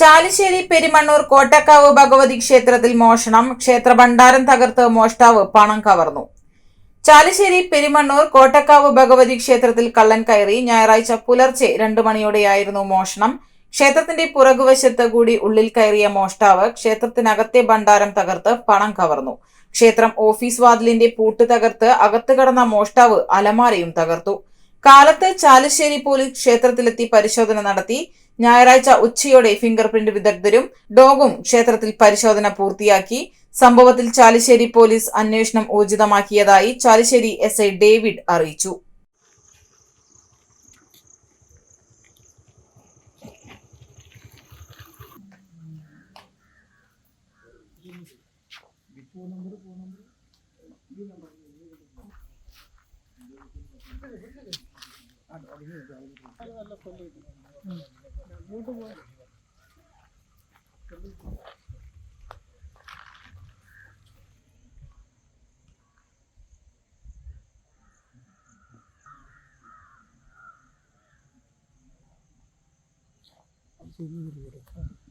ചാലിശ്ശേരി പെരുമണ്ണൂർ കോട്ടക്കാവ് ഭഗവതി ക്ഷേത്രത്തിൽ മോഷണം. ക്ഷേത്ര ഭണ്ഡാരം തകർത്ത് മോഷ്ടാവ് പണം കവർന്നു. ചാലിശ്ശേരി പെരുമണ്ണൂർ കോട്ടക്കാവ് ഭഗവതി ക്ഷേത്രത്തിൽ കള്ളൻ കയറി. ഞായറാഴ്ച പുലർച്ചെ രണ്ടു മണിയോടെയായിരുന്നു മോഷണം. ക്ഷേത്രത്തിന്റെ പുറകുവശത്ത് കൂടി ഉള്ളിൽ കയറിയ മോഷ്ടാവ് ക്ഷേത്രത്തിനകത്തെ ഭണ്ഡാരം തകർത്ത് പണം കവർന്നു. ക്ഷേത്രം ഓഫീസ് വാതിലിന്റെ പൂട്ട് തകർത്ത് അകത്ത് കടന്ന മോഷ്ടാവ് അലമാരയും തകർത്തു. കാലത്ത് ചാലിശ്ശേരി പോലീസ് ക്ഷേത്രത്തിലെത്തി പരിശോധന നടത്തി. ഞായറാഴ്ച ഉച്ചയോടെ ഫിംഗർ പ്രിന്റ് വിദഗ്ധരും ഡോഗും ക്ഷേത്രത്തിൽ പരിശോധന പൂർത്തിയാക്കി. സംഭവത്തിൽ ചാലിശ്ശേരി പോലീസ് അന്വേഷണം ഊർജിതമാക്കിയതായി ചാലിശ്ശേരി എസ് ഐ ഡേവിഡ് അറിയിച്ചു.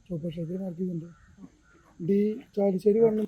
ചുവപ്പ് ഷെയ്ഡിൽ മാർക്ക് ചെയ്യുന്നുണ്ട് ഡി ചാലിശ്ശേരി വണ്ണം